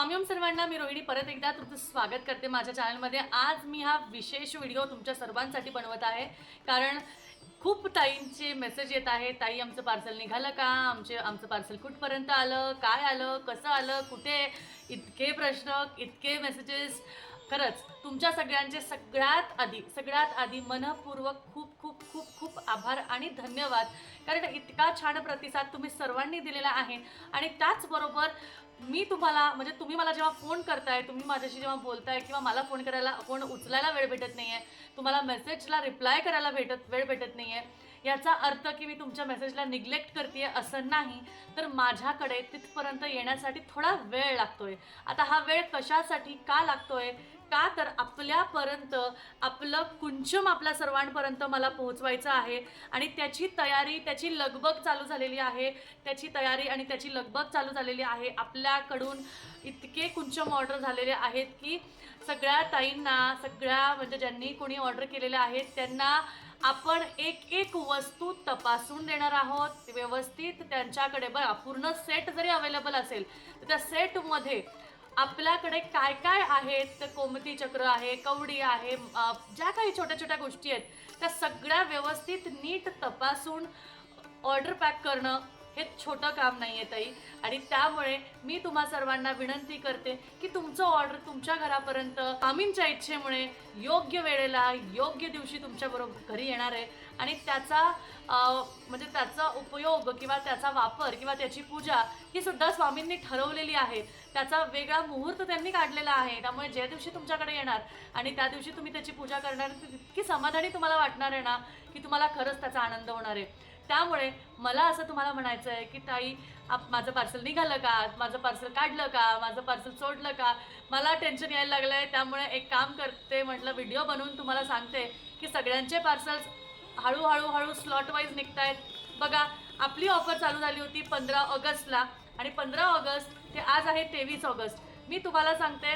स्वामीम सर्वांना मी रोहिणी परत एकदा तुमचं स्वागत करते माझ्या चॅनलमध्ये. आज मी हा विशेष व्हिडिओ तुमच्या सर्वांसाठी बनवत आहे. कारण खूप ताईंचे मेसेज येत आहे ताई आमचं पार्सल निघालं का? आमचे आमचं पार्सल कुठपर्यंत आलं? काय आलं? कसं आलं? कुठे? इतके प्रश्न इतके मेसेजेस खरंच तुमच्या सगळ्यांचे सगळ्यात आधी सगळ्यात आधी मनपूर्वक खूप खूप खूप खूप आभार आणि धन्यवाद. कारण इतका छान प्रतिसाद तुम्ही सर्वांनी दिलेला आहे. आणि त्याचबरोबर मी तुम्हाला म्हणजे तुम्ही मला जेव्हा फोन करताय तुम्ही माझ्याशी जेव्हा बोलताय किंवा मला फोन करायला फोन उचलायला वेळ भेटत नाही आहे तुम्हाला मेसेजला रिप्लाय करायला भेटत वेळ भेटत नाही आहे याचा अर्थ की मी तुमच्या मेसेजला निग्लेक्ट करते असं नाही. तर माझ्याकडे तिथपर्यंत येण्यासाठी थोडा वेळ लागतोय. आता हा वेळ कशासाठी का लागतोय? का? तर आपल्यापर्यंत आपलं कुंचम आपल्या सर्वांपर्यंत मला पोहोचवायचं आहे. आणि त्याची तयारी त्याची लगबग चालू झालेली आहे. त्याची तयारी आणि त्याची लगबग चालू झालेली आहे. आपल्याकडून इतके कुंचम ऑर्डर झालेले आहेत की सगळ्या ताईंना सगळ्या म्हणजे ज्यांनी कोणी ऑर्डर केलेले आहेत त्यांना आपण एक एक वस्तू तपासून देणार आहोत. व्यवस्थित त्यांच्याकडे बघा पूर्ण सेट जरी अवेलेबल असेल तर त्या सेटमध्ये आपल्याकडे काय काय आहेत? तर कोमती चक्र आहे कवडी आहे ज्या काही छोट्या छोट्या गोष्टी आहेत त्या सगळ्या व्यवस्थित नीट तपासून ऑर्डर पॅक करणं हे छोटं काम नाही आहे ताई. आणि त्यामुळे मी तुम्हा सर्वांना विनंती करते की तुमचं ऑर्डर तुमच्या घरापर्यंत आमींच्या इच्छेमुळे योग्य वेळेला योग्य दिवशी तुमच्याबरोबर घरी येणार आहे. आणि त्याचा म्हणजे त्याचा उपयोग किंवा त्याचा वापर किंवा त्याची पूजा ही सुद्धा स्वामींनी ठरवलेली आहे. त्याचा वेगळा मुहूर्त त्यांनी काढलेला आहे. त्यामुळे ज्या दिवशी तुमच्याकडे येणार आणि त्या दिवशी तुम्ही त्याची पूजा करणार ती इतकी समाधानी तुम्हाला वाटणार आहे ना की तुम्हाला खरंच त्याचा आनंद होणार आहे. त्यामुळे मला असं तुम्हाला म्हणायचं आहे की ताई आप माझं पार्सल निघालं का? माझं पार्सल काढलं का? माझं पार्सल सोडलं का? मला टेन्शन यायला लागलं आहे त्यामुळे एक काम करते म्हटलं व्हिडिओ बनवून तुम्हाला सांगते की सगळ्यांचे पार्सल्स हळूहळू हळू स्लॉट वाईज निघत आहेत बघा आपली ऑफर चालू झाली होती पंधरा ऑगस्टला आणि पंधरा ऑगस्ट ते आज आहे तेवीस ऑगस्ट. मी तुम्हाला सांगते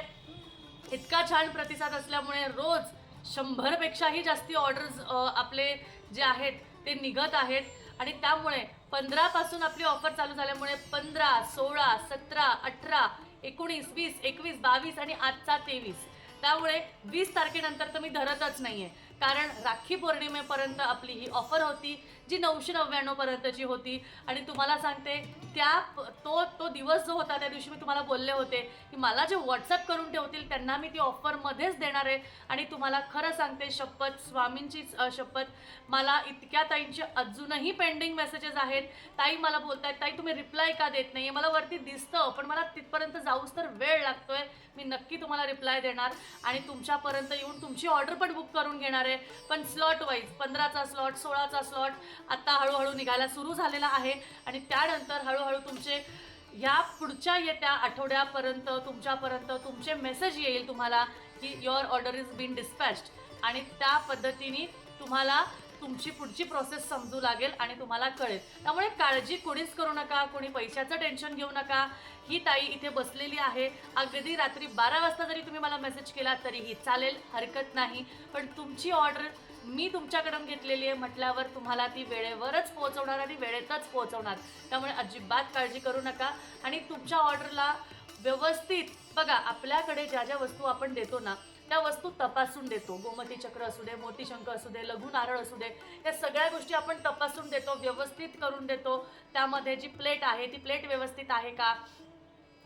इतका छान प्रतिसाद असल्यामुळे रोज शंभरपेक्षाही जास्ती ऑर्डर्स आपले जे आहेत ते निघत आहेत. आणि त्यामुळे पंधरापासून आपली ऑफर चालू झाल्यामुळे पंधरा सोळा सतरा अठरा एकोणीस वीस एकवीस बावीस आणि आजचा तेवीस. त्यामुळे वीस तारखेनंतर तर मी धरतच नाही आहे कारण राखी पौर्णिमेपर्यंत आपली ही ऑफर होती जी नऊशे नव्याण्णवपर्यंतची होती. आणि तुम्हाला सांगते त्या तो तो दिवस जो होता त्या दिवशी मी तुम्हाला बोलले होते की मला जे व्हॉट्सअप करून ठेवतील त्यांना मी ती ऑफरमध्येच देणार आहे. आणि तुम्हाला खरं सांगते शपथ स्वामींचीच शपथ मला इतक्या ताईंचे अजूनही पेंडिंग मेसेजेस आहेत. ताई मला बोलतायत ताई तुम्ही रिप्लाय का देत नाही मला वरती दिसतं पण मला तिथपर्यंत जाऊस तर वेळ लागतोय. मी नक्की तुम्हाला रिप्लाय देणार आणि तुमच्यापर्यंत येऊन तुमची ऑर्डर पण बुक करून घेणार आहे. पण स्लॉट वाईज पंधराचा स्लॉट सोळाचा स्लॉट आत्ता हळूहळू निघायला सुरू झालेला आहे. आणि त्यानंतर हळूहळू तुमचे ह्या पुढच्या येत्या आठवड्यापर्यंत तुमच्यापर्यंत तुमचे मेसेज येईल तुम्हाला की your order is been dispatched आणि त्या पद्धतीने तुम्हाला तुमची पुढची प्रोसेस समजू लागेल आणि तुम्हाला कळेल. त्यामुळे काळजी कोणीच करू नका कोणी पैशाचं टेन्शन घेऊ नका. ही ताई इथे बसलेली आहे. अगदी रात्री बारा वाजता जरी तुम्ही मला मेसेज केला तरीही चालेल हरकत नाही. पण तुमची ऑर्डर मी तुमच्याकडून घेतलेली आहे म्हटल्यावर तुम्हाला ती वेळेवरच पोहोचवणार आणि वेळेतच पोहोचवणार. त्यामुळे अजिबात काळजी करू नका. आणि तुमच्या ऑर्डरला व्यवस्थित बघा आपल्याकडे ज्या ज्या वस्तू आपण देतो ना त्या वस्तू तपासून देतो. गोमती चक्र असू दे मोतीशंख असू दे लघु नारळ असू दे या सगळ्या गोष्टी आपण तपासून देतो व्यवस्थित करून देतो. त्यामध्ये जी प्लेट आहे ती प्लेट व्यवस्थित आहे का?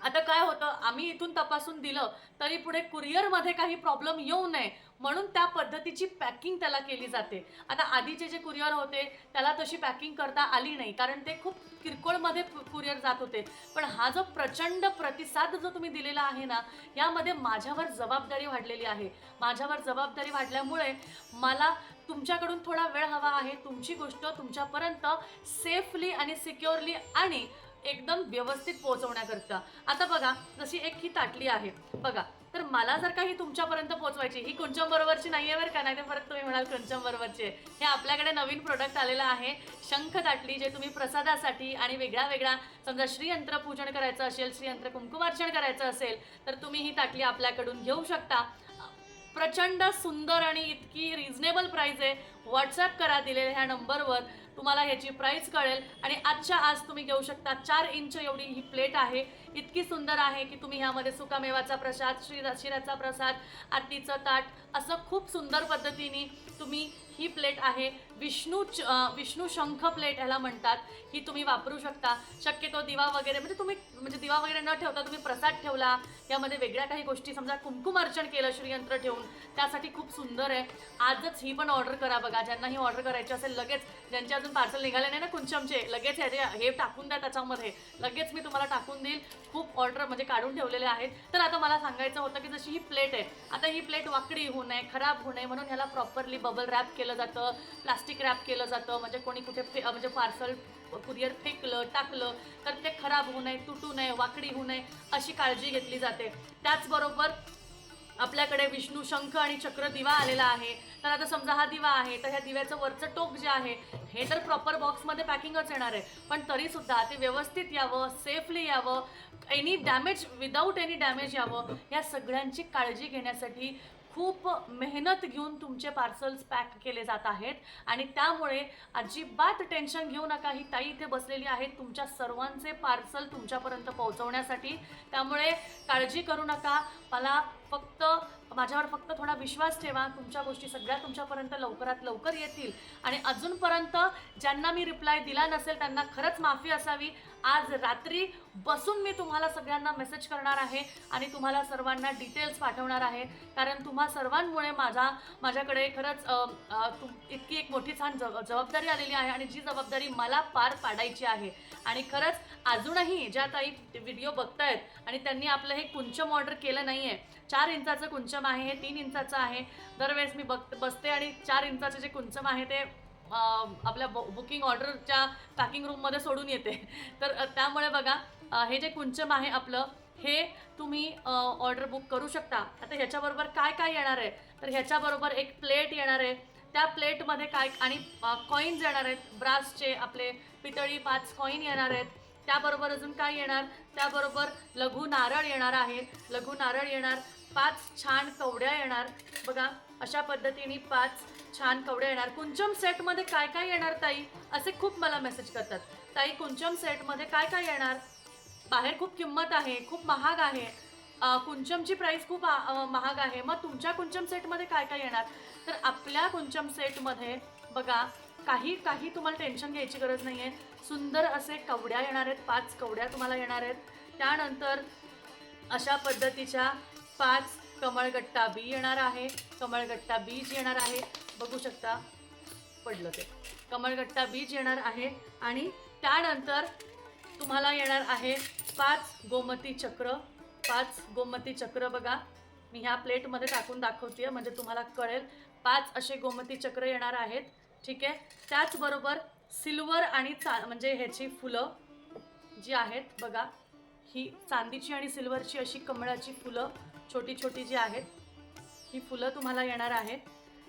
आता काय होतं आम्ही इथून तपासून दिलं तरी पुढे कुरिअरमध्ये काही प्रॉब्लेम येऊ नये म्हणून त्या पद्धतीची पॅकिंग त्याला केली जाते. आता आधीचे जे कुरिअर होते त्याला तशी पॅकिंग करता आली नाही कारण ते खूप किरकोळमध्ये कुरिअर जात होते. पण हा जो प्रचंड प्रतिसाद जो तुम्ही दिलेला आहे ना यामध्ये माझ्यावर जबाबदारी वाढलेली आहे. माझ्यावर जबाबदारी वाढल्यामुळे मला तुमच्याकडून थोडा वेळ हवा आहे. तुमची गोष्ट तुमच्यापर्यंत सेफली आणि सिक्युअरली आणि एकदम व्यवस्थित पोहोचवण्याकरता. आता बघा जशी एक ही ताटली आहे. बघा तर मला जर का ही तुमच्यापर्यंत पोहोचवायची ही कुंचम बरोबरची नाही आहे बरं का नाही तर परत तुम्ही म्हणाल कुंचम बरोबरची आहे. हे आपल्याकडे नवीन प्रोडक्ट आलेलं आहे. शंख ताटली जे तुम्ही प्रसादासाठी आणि वेगळ्या वेगळ्या समजा श्रीयंत्र पूजन करायचं असेल श्रीयंत्र कुंकुमार्चन करायचं असेल तर तुम्ही ही ताटली आपल्याकडून घेऊ शकता. प्रचंड सुंदर आणि इतकी रिझनेबल प्राईज आहे. व्हॉट्सअप करा दिलेल्या ह्या नंबरवर तुम्हाला ह्याची प्राईस कळेल. आणि आजच्या आज तुम्ही घेऊ शकता चार इंच एवढी ही प्लेट आहे. इतकी सुंदर आहे की तुम्ही ह्यामध्ये सुकामेवाचा प्रसाद शिरा शिराचा प्रसाद आरतीचं ताट असं खूप सुंदर पद्धतीने तुम्ही ही प्लेट आहे. विष्णू च- विष्णू शंख प्लेट ह्याला म्हणतात. ही तुम्ही वापरू शकता. शक्यतो दिवा वगैरे म्हणजे तुम्ही म्हणजे दिवा वगैरे न ठेवता तुम्ही प्रसाद ठेवला. यामध्ये वेगळ्या काही गोष्टी समजा कुंकुम अर्चन केलं श्रीयंत्र ठेवून त्यासाठी खूप सुंदर आहे. आजच ही पण ऑर्डर करा बघा. ज्यांना ही ऑर्डर करायची असेल लगेच ज्यांचे अजून पार्सल निघाले नाही ना कुंचमचे लगेच ह्याचे हे टाकून द्या त्याच्यामध्ये. लगेच मी तुम्हाला टाकून देईल. खूप ऑर्डर म्हणजे काढून ठेवलेले आहेत. तर आता मला सांगायचं होतं की जशी ही प्लेट आहे आता ही प्लेट वाकडी होऊ नये खराब होऊ नये म्हणून ह्याला प्रॉपरली बबल रॅप केलं जातं प्लास्टिक रॅप केलं जातं म्हणजे कोणी कुठे फे म्हणजे पार्सल कुरिअर फेकलं टाकलं तर ते खराब होऊ नये तुटू नये वाकडी होऊ नये अशी काळजी घेतली जाते. त्याचबरोबर आपल्याकडे विष्णू शंख आणि चक्र दिवा आलेला आहे. तर आता समजा हा दिवा आहे तर ह्या दिव्याचं वरचं टोक जे आहे हे तर प्रॉपर बॉक्समध्ये पॅकिंगच येणार आहे. पण तरी सुद्धा ते व्यवस्थित यावं सेफली यावं any damage without any damage यावं या सगळ्यांची काळजी घेण्यासाठी खूप मेहनत घेऊन तुमचे पार्सल्स पॅक केले जात आहेत. आणि त्यामुळे अजिबात टेन्शन घेऊ नका. ही ताई इथे बसलेली आहेत तुमच्या सर्वांचे पार्सल तुमच्यापर्यंत पोहोचवण्यासाठी. त्यामुळे काळजी करू नका. मला फक्त माझ्यावर फक्त थोडा विश्वास ठेवा. तुमच्या गोष्टी सगळ्या तुमच्यापर्यंत लवकरात लवकर येतील. आणि अजूनपर्यंत ज्यांना मी रिप्लाय दिला नसेल त्यांना खरंच माफी असावी. आज रात्री बसून मी तुम्हाला सगळ्यांना मेसेज करणार आहे आणि तुम्हाला सर्वांना डिटेल्स पाठवणार आहे. कारण तुम्हा सर्वांमुळे माझा माझ्याकडे खरंच तुम इतकी एक मोठी छान जब जबाबदारी आलेली आहे आणि जी जबाबदारी मला पार पाडायची आहे. आणि खरंच अजूनही ज्या ताई व्हिडिओ बघतायत आणि त्यांनी आपलं हे कुंचम ऑर्डर केलं नाही आहे चार इंचाचं कुंचम आहे हे तीन इंचाचं आहे. दरवेळेस मी बघ बसते आणि चार इंचाचं जे कुंचम आहे ते आपल्या आपल्या बुकिंग ऑर्डरच्या पॅकिंग रूममध्ये सोडून येते. तर त्यामुळे बघा हे जे कुंचम आहे आपलं हे तुम्ही ऑर्डर बुक करू शकता. आता ह्याच्याबरोबर काय काय येणार आहे? तर ह्याच्याबरोबर एक प्लेट येणार आहे. त्या प्लेटमध्ये काय आणि कॉईन्स येणार आहेत. ब्रासचे आपले पितळी पाच कॉईन येणार आहेत. त्याबरोबर अजून काय येणार? त्याबरोबर लघु नारळ येणार आहे. लघु नारळ येणार. पाच छान कवड्या येणार. बघा अशा पद्धतीने पाच छान कवड्या येणार. कुंचम सेटमध्ये काय काय येणार ताई? असे खूप मला मेसेज करतात. ताई कुंचम सेटमध्ये काय काय येणार? बाहेर खूप किंमत आहे खूप महाग आहे. कुंचमची प्राईस खूप महाग आहे. मग तुमच्या कुंचम सेटमध्ये काय काय येणार? तर आपल्या कुंचम सेटमध्ये बघा काही काही तुम्हाला टेन्शन घ्यायची गरज नाही आहे सुंदर असे कवड्या येणार आहेत. पाच कवड्या तुम्हाला येणार आहेत. त्यानंतर अशा पद्धतीच्या पाच कमळगट्टा बी येणार आहे. कमळगट्टा बीज येणार आहे. बघू शकता पडलं ते. कमळगट्टा बीज येणार आहे आणि त्यानंतर तुम्हाला येणार आहे पाच गोमती चक्र. पाच गोमती चक्र बघा. मी ह्या प्लेटमध्ये टाकून दाखवते आहे म्हणजे तुम्हाला कळेल. पाच असे गोमती चक्र येणार आहेत. ठीक आहे? त्याचबरोबर सिल्वर आणि चा म्हणजे ह्याची फुलं जी आहेत बघा. ही चांदीची आणि सिल्वरची अशी कमळाची फुलं छोटी छोटी जी आहेत ही फुलं तुम्हाला येणार आहेत.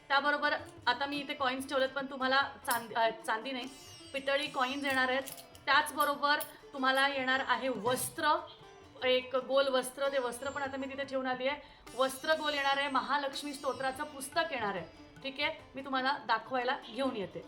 त्याबरोबर आता मी इथे कॉईन्स ठेवलेत पण तुम्हाला चांदी चांदी नाही पितळी कॉईन्स येणार आहेत. त्याचबरोबर तुम्हाला येणार आहे वस्त्र एक गोल वस्त्र. ते वस्त्र पण आता मी तिथे ठेवून आली आहे. वस्त्र गोल येणार आहे. महालक्ष्मी स्तोत्राचं पुस्तक येणार आहे. ठीक आहे? मी तुम्हाला दाखवायला घेऊन येते.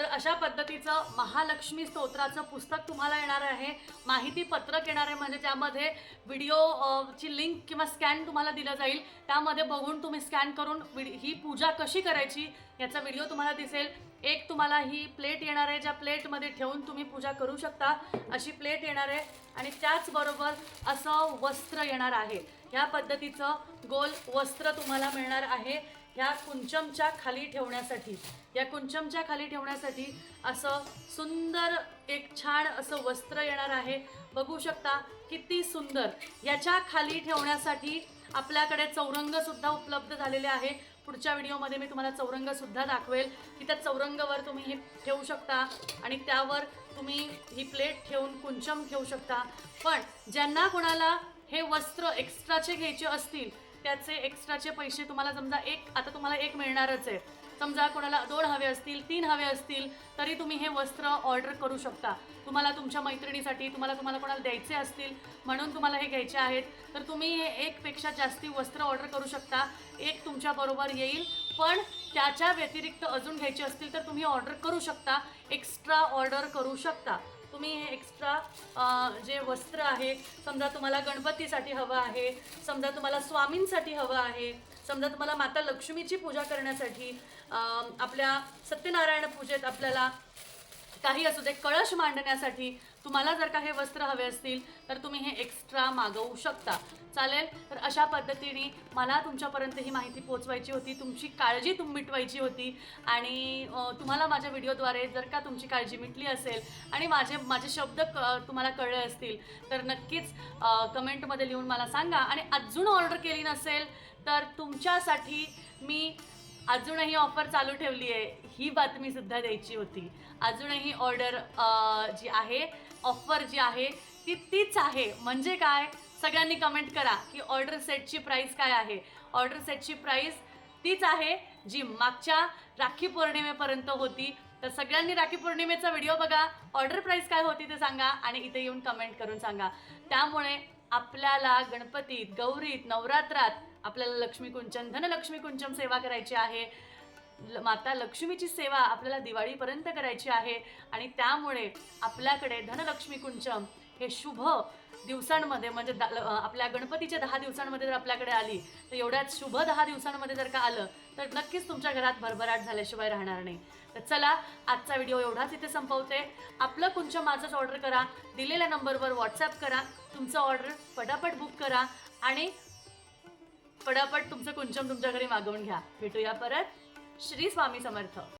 तर अशा पद्धतीचं महालक्ष्मी स्तोत्राचं पुस्तक तुम्हाला येणार आहे. माहिती पत्रक येणार आहे म्हणजे त्यामध्ये व्हिडिओ ची लिंक किंवा स्कॅन तुम्हाला दिलं जाईल. त्यामध्ये बघून तुम्ही स्कॅन करून विड- ही पूजा कशी करायची याचा व्हिडिओ तुम्हाला दिसेल. एक तुम्हाला ही प्लेट येणार आहे ज्या प्लेटमध्ये ठेवून तुम्ही पूजा करू शकता. अशी प्लेट येणार आहे आणि त्याचबरोबर असं वस्त्र येणार आहे. ह्या पद्धतीचं गोल वस्त्र तुम्हाला मिळणार आहे. ह्या कुंचमच्या खाली ठेवण्यासाठी या कुंचमच्या खाली ठेवण्यासाठी असं सुंदर एक छान असं वस्त्र येणार आहे. बघू शकता किती सुंदर. याच्या खाली ठेवण्यासाठी आपल्याकडे चौरंगसुद्धा उपलब्ध झालेले आहे. पुढच्या व्हिडिओमध्ये मी तुम्हाला चौरंगसुद्धा दाखवेल. की त्या चौरंगावर तुम्ही हे ठेवू शकता आणि त्यावर तुम्ही ही प्लेट ठेवून कुंचम ठेवू शकता. पण ज्यांना कोणाला हे वस्त्र एक्स्ट्राचे घ्यायचे असतील त्याचे एक्स्ट्राचे पैसे तुम्हाला समजा एक आता तुम्हाला एक मिळणारच आहे. समजा कोणाला दोन हवे असतील तीन हवे असतील तरी तुम्ही हे वस्त्र ऑर्डर करू शकता. तुम्हाला तुमच्या मैत्रिणीसाठी तुम्हाला तुम्हाला कोणाला द्यायचे असतील म्हणून तुम्हाला हे घ्यायचे आहेत. तर तुम्ही हे एकपेक्षा जास्ती वस्त्र ऑर्डर करू शकता. एक तुमच्याबरोबर येईल पण त्याच्या व्यतिरिक्त अजून घ्यायचे असतील तर तुम्ही ऑर्डर करू शकता. एक्स्ट्रा ऑर्डर करू शकता. तुम्ही हे एक्स्ट्रा जे वस्त्र आहे समजा तुम्हाला गणपतीसाठी हवं आहे समजा तुम्हाला स्वामींसाठी हवं आहे समजा तुम्हाला माता लक्ष्मीची पूजा करण्यासाठी आपल्या सत्यनारायण पूजेत आपल्याला काही असू दे कळश मांडण्यासाठी तुम्हाला जर का हे वस्त्र हवे असतील तर तुम्ही हे एक्स्ट्रा मागवू शकता. चालेल? तर अशा पद्धतीने मला तुमच्यापर्यंत ही माहिती पोचवायची होती तुमची काळजी तुम मिटवायची होती आणि तुम्हाला माझ्या व्हिडिओद्वारे जर का तुमची काळजी मिटली असेल आणि माझे माझे शब्द क तुम्हाला कळले असतील तर नक्कीच कमेंटमध्ये लिहून मला सांगा. आणि अजून ऑर्डर केली नसेल तर तुमच्यासाठी मी अजूनही ऑफर चालू ठेवली आहे ही बातमी सुद्धा द्यायची होती. अजूनही ऑर्डर जी आहे ऑफर जी आहे ती तीच आहे. म्हणजे काय? सगळ्यांनी कमेंट करा की ऑर्डर सेटची प्राईस काय आहे. ऑर्डर सेटची प्राईस तीच आहे जी मागच्या राखी पौर्णिमेपर्यंत होती. तर सगळ्यांनी राखी पौर्णिमेचा व्हिडिओ बघा. ऑर्डर प्राईस काय होती ते सांगा आणि इथे येऊन कमेंट करून सांगा. त्यामुळे आपल्याला गणपतीत गौरीत नवरात्रात आपल्याला लक्ष्मी कुंचन धनलक्ष्मी कुंचम सेवा करायची आहे. ल- माता लक्ष्मीची सेवा आपल्याला दिवाळीपर्यंत करायची आहे. आणि त्यामुळे आपल्याकडे धनलक्ष्मी कुंचम हे शुभ दिवसांमध्ये म्हणजे द आपल्या गणपतीच्या दहा दिवसांमध्ये जर आपल्याकडे आली तर एवढ्याच शुभ दहा दिवसांमध्ये जर का आलं तर नक्कीच तुमच्या घरात भरभराट झाल्याशिवाय राहणार नाही. तर चला आजचा व्हिडिओ एवढाच इथे संपवते. आपलं कुंचम माझंच ऑर्डर करा. दिलेल्या नंबरवर व्हॉट्सअप करा. तुमचं ऑर्डर पटापट बुक करा. आणि पटापट तुमचं कुंचम तुमच्या घरी मागवून घ्या. भेटूया परत. श्री स्वामी समर्थ.